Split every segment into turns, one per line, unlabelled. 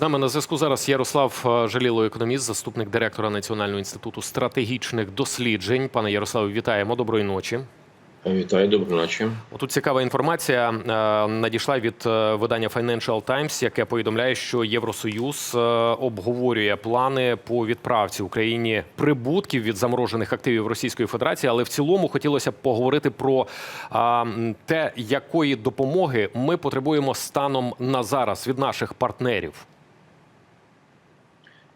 З нами на зв'язку зараз Ярослав е, Жаліло, економіст, заступник директора Національного інституту стратегічних досліджень. Пане Ярославе, вітаємо. Доброї ночі.
Вітаю, доброї ночі.
Отут цікава інформація е, надійшла від е, видання Financial Times, яке повідомляє, що Євросоюз обговорює плани по відправці Україні прибутків від заморожених активів Російської Федерації. Але в цілому хотілося б поговорити про те, якої допомоги ми потребуємо станом на зараз від наших партнерів.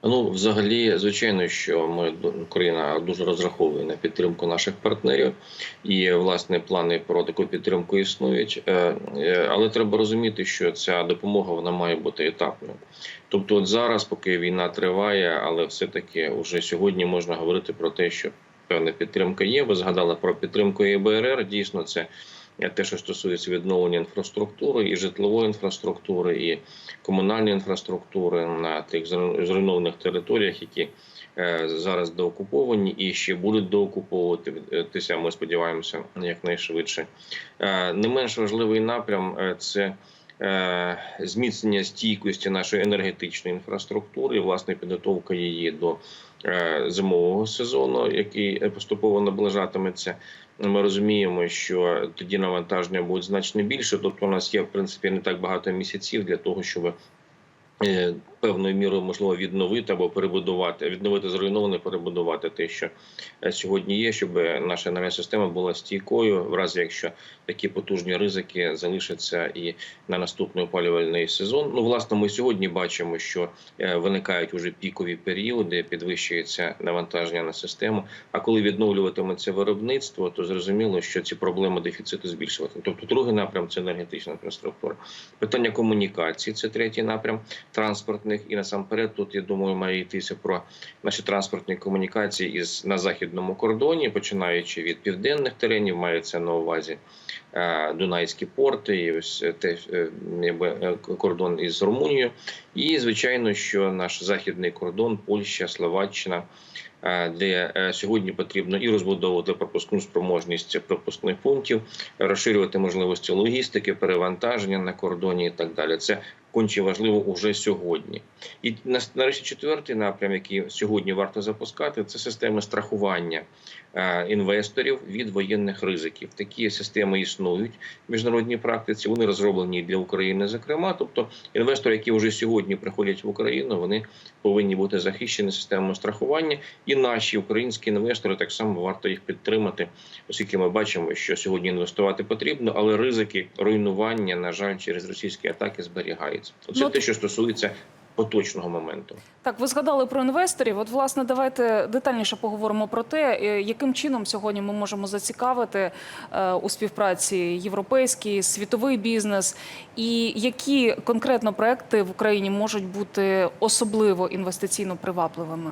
Ну, взагалі, звичайно, що ми Україна дуже розраховує на підтримку наших партнерів, і власне плани про таку підтримку існують. Е, е, Але треба розуміти, що ця допомога вона має бути етапною. Тобто, от зараз, поки війна триває, але все-таки вже сьогодні можна говорити про те, що певна підтримка є. Ви згадали про підтримку ЄБРР. Дійсно, це. Те, що стосується відновлення інфраструктури, і житлової інфраструктури, і комунальної інфраструктури на тих зруйнованих територіях, які е, зараз доокуповані і ще будуть доокуповуватися. Ми сподіваємося якнайшвидше. Е, Не менш важливий напрям е, це. Зміцнення стійкості нашої енергетичної інфраструктури, власне, підготовка її до зимового сезону, який поступово наближатиметься. Ми розуміємо, що тоді навантаження буде значно більше. Тобто, у нас є в принципі не так багато місяців для того, щоб е, певною мірою можливо відновити або перебудувати, відновити зруйноване, перебудувати те, що е, сьогодні є, щоб наша енергетична система була стійкою, в разі якщо такі потужні ризики залишаться і на наступний опалювальний сезон. Ну, власне, ми сьогодні бачимо, що е, виникають уже пікові періоди, підвищується навантаження на систему. А коли відновлюватиметься виробництво, то зрозуміло, що ці проблеми дефіциту збільшувати. Тобто, другий напрям це енергетична інфраструктура. Питання комунікації це третій напрям транспортних. І насамперед, тут я думаю, має йтися про наші транспортні комунікації із на західному кордоні, починаючи від південних теренів, мається на увазі е, Дунайські порти, і ось те е, е, кордон із Румунією. І звичайно, що наш західний кордон, Польща, Словаччина. Де сьогодні потрібно і розбудовувати пропускну спроможність пропускних пунктів, розширювати можливості логістики, перевантаження на кордоні і так далі. Це конче важливо уже сьогодні. І нарешті четвертий напрям, який сьогодні варто запускати, це системи страхування е, інвесторів від воєнних ризиків. Такі системи існують в міжнародній практиці. Вони розроблені для України, зокрема. Тобто, інвестори, які вже сьогодні приходять в Україну, вони повинні бути захищені системою страхування. І наші українські інвестори так само варто їх підтримати, оскільки ми бачимо, що сьогодні інвестувати потрібно, але ризики руйнування, на жаль, через російські атаки зберігаються. Оце ну, те, що стосується поточного моменту.
Так, ви згадали про інвесторів. От, власне, давайте детальніше поговоримо про те, е, яким чином сьогодні ми можемо зацікавити е, у співпраці європейський світовий бізнес, і які конкретно проекти в Україні можуть бути особливо інвестиційно привабливими.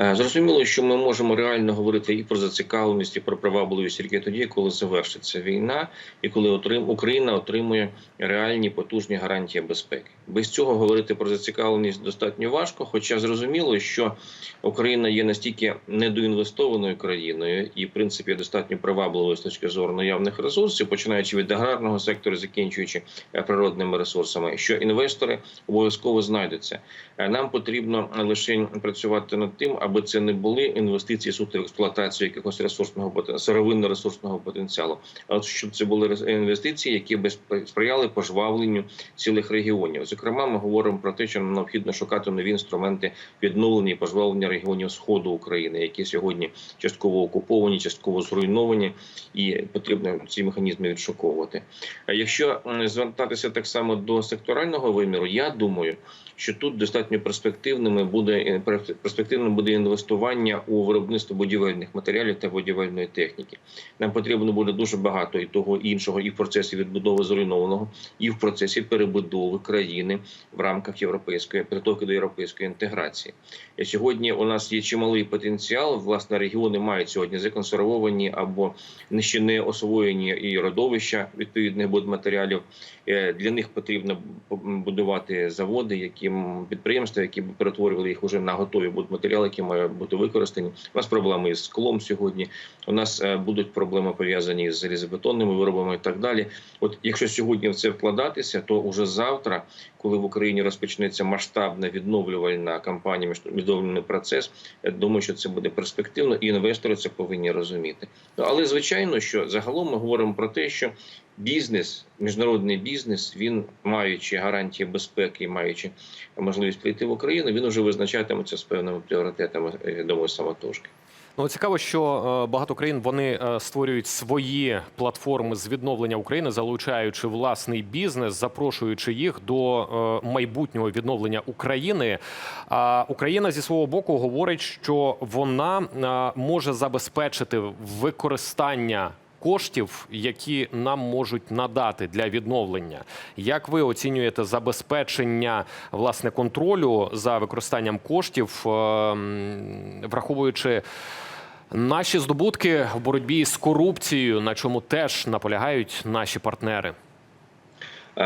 Е, зрозуміло, що ми можемо реально говорити і про зацікавленість, і про привабливість тільки тоді, коли завершиться війна, і коли Україна отримує реальні потужні гарантії безпеки. Без цього говорити про зацікавленість достатньо важко. Хоча зрозуміло, що Україна є настільки недоінвестованою країною і, в принципі, достатньо привабливою з точки зору наявних ресурсів, починаючи від аграрного сектору, закінчуючи е, природними ресурсами, що інвестори обов'язково знайдуться. Е, нам потрібно лише працювати над тим аби це не були інвестиції суто в експлуатацію якогось ресурсного сировинно ресурсного потенціалу, а щоб це були інвестиції, які би сприяли пожвавленню цілих регіонів. Зокрема, ми говоримо про те, що нам необхідно шукати нові інструменти відновлення і пожвавлення регіонів сходу України, які сьогодні частково окуповані, частково зруйновані, і потрібно ці механізми відшуковувати. А якщо звертатися так само до секторального виміру, я думаю, що тут достатньо перспективними буде перспективним буде інвестування у виробництво будівельних матеріалів та будівельної техніки. Нам потрібно буде дуже багато і того іншого, і в процесі відбудови зруйнованого, і в процесі перебудови країни в рамках європейської підготовки до європейської інтеграції. І сьогодні у нас є чималий потенціал. Власне, регіони мають сьогодні законсервовані або ще не освоєні і родовища відповідних будматеріалів. Е, для них потрібно будувати заводи, які підприємства, які б перетворювали їх уже на готові будматеріали, які мають бути використані. У нас проблеми із склом сьогодні. У нас е, будуть проблеми пов'язані з залізобетонними виробами і так далі. От якщо сьогодні в це вкладатися, то уже завтра, коли в Україні розпочнеться масштабна відновлювальна кампанія, відновлювальний процес, я думаю, що це буде перспективно, і інвестори це повинні розуміти. Ну, але звичайно, що загалом ми говоримо про те, що бізнес, міжнародний бізнес, він маючи гарантії безпеки, маючи можливість прийти в Україну, він вже визначатиметься з певними пріоритетами. Думаю, самотужки.
Ну цікаво, що е, багато країн вони е, створюють свої платформи з відновлення України, залучаючи власний бізнес, запрошуючи їх до е, майбутнього відновлення України. А Україна зі свого боку говорить, що вона може забезпечити використання. Коштів, які нам можуть надати для відновлення, як ви оцінюєте забезпечення власне контролю за використанням коштів, е, враховуючи Наші здобутки в боротьбі з корупцією, на чому теж наполягають наші партнери.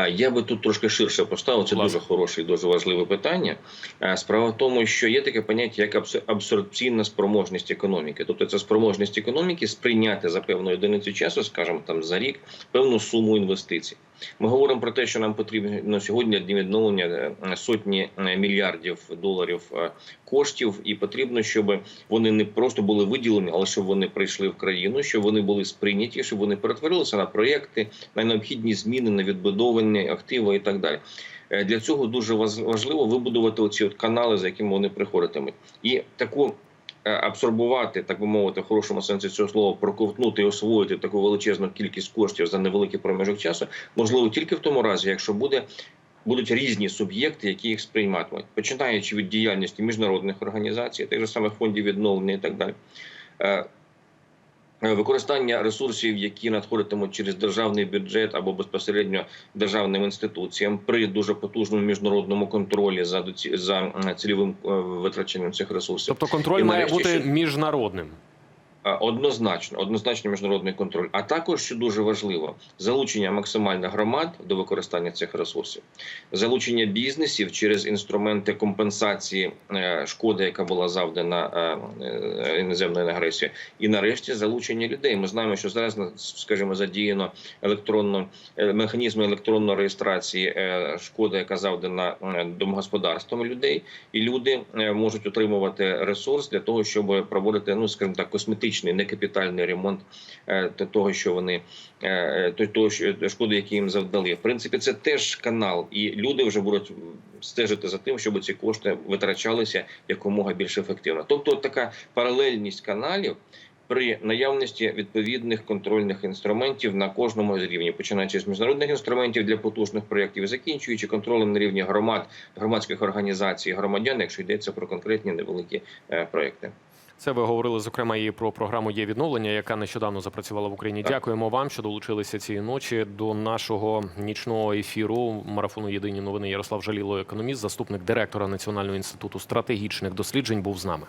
Я би тут трошки ширше поставив. Це дуже хороше і дуже важливе питання. Справа в тому, що є таке поняття як абсорбційна спроможність економіки. Тобто це спроможність економіки сприйняти за певну одиницю часу, скажімо, там за рік, певну суму інвестицій. Ми говоримо про те, що нам потрібно сьогодні для відновлення е, сотні е, мільярдів доларів е, коштів, і потрібно, щоб вони не просто були виділені, але щоб вони прийшли в країну, щоб вони були сприйняті, щоб вони перетворилися на проєкти, на необхідні зміни, на відбудовані активи і так далі. Для цього дуже важливо вибудувати оці от канали, за якими вони приходитимуть, і таку. Е, Абсорбувати, так би мовити, в хорошому сенсі цього слова, проковтнути і освоїти таку величезну кількість коштів за невеликий проміжок часу, можливо тільки в тому разі, якщо буде будуть різні суб'єкти, які їх сприйматимуть, починаючи від діяльності міжнародних організацій, тих же самих фондів відновлення і так далі. Е, Використання ресурсів, які надходитимуть через державний бюджет або безпосередньо державним інституціям при дуже потужному міжнародному контролі за за цільовим е, витраченням цих ресурсів.
Тобто контроль
І
має бути міжнародним.
Однозначно, однозначно міжнародний контроль. А також, що дуже важливо, залучення максимально громад до використання цих ресурсів, залучення бізнесів через інструменти компенсації е, шкоди, яка була завдана е, е, іноземною агресією, і нарешті залучення людей. Ми знаємо, що зараз скажімо, задіяно електронно механізми електронної реєстрації шкоди, яка завдана домогосподарствам людей, і люди можуть отримувати ресурс для того, щоб проводити, ну скажімо так, косметичний, некапітальний ремонт е, того, що вони е, то- того, що шкоди, які їм завдали. В принципі, це теж канал, і люди вже будуть стежити за тим, щоб ці кошти витрачалися якомога більш ефективно. Тобто, така паралельність каналів. При наявності відповідних контрольних інструментів на кожному з рівнів, починаючи з міжнародних інструментів для потужних проєктів, закінчуючи контролем на рівні громад, громадських організацій, громадян, якщо йдеться про конкретні невеликі е, проекти.
Це ви говорили зокрема і про програму є відновлення, яка нещодавно запрацювала в Україні.
Так.
Дякуємо вам, що долучилися цієї ночі до нашого нічного ефіру марафону Єдині новини. Ярослав Жаліло, економіст, заступник директора Національного інституту стратегічних досліджень, був з нами.